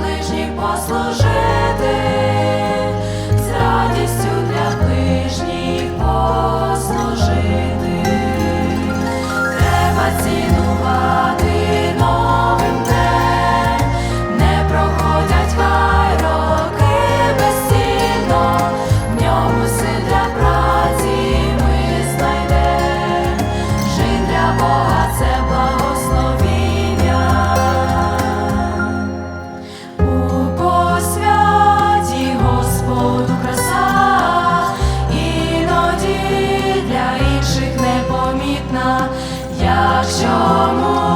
Ближні послужити. Shama.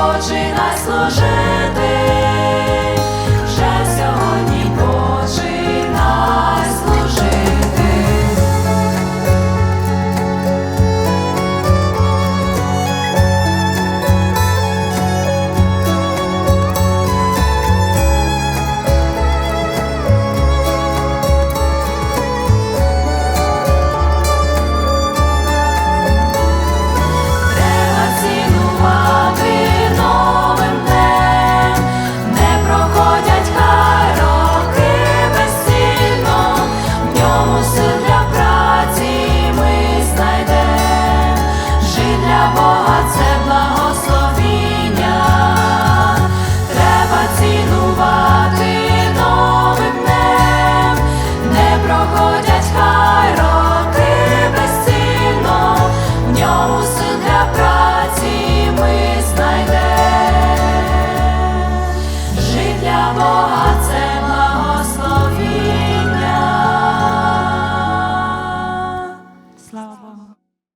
починай служити.